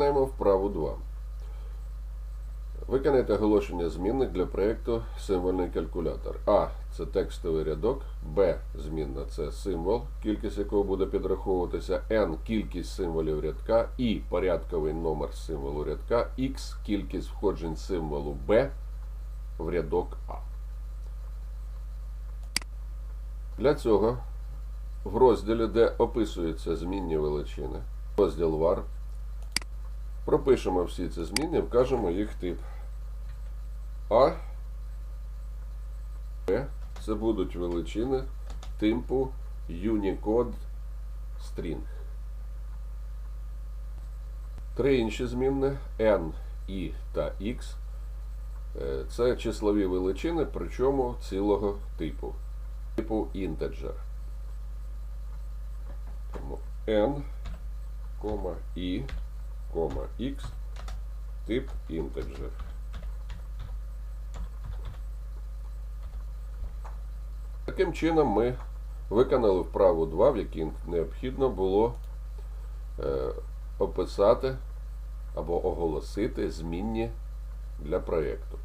Починаємо вправу 2. Виконайте оголошення змінних для проєкту символьний калькулятор. А. Це текстовий рядок. Б. Змінна це символ, кількість якого буде підраховуватися. N кількість символів рядка. І порядковий номер символу рядка. X кількість входжень символу B в рядок А. Для цього в розділі, де описуються змінні величини, розділ var, пропишемо всі ці змінні, вкажемо їх тип. А, Б це будуть величини типу Unicode String. Три інші змінні N, I та X. е, Це числові величини, причому цілого типу. Типу integer. Тому n, i, кома, x, тип integer. Таким чином ми виконали вправу 2, в якій необхідно було е, описати або оголосити змінні для проєкту.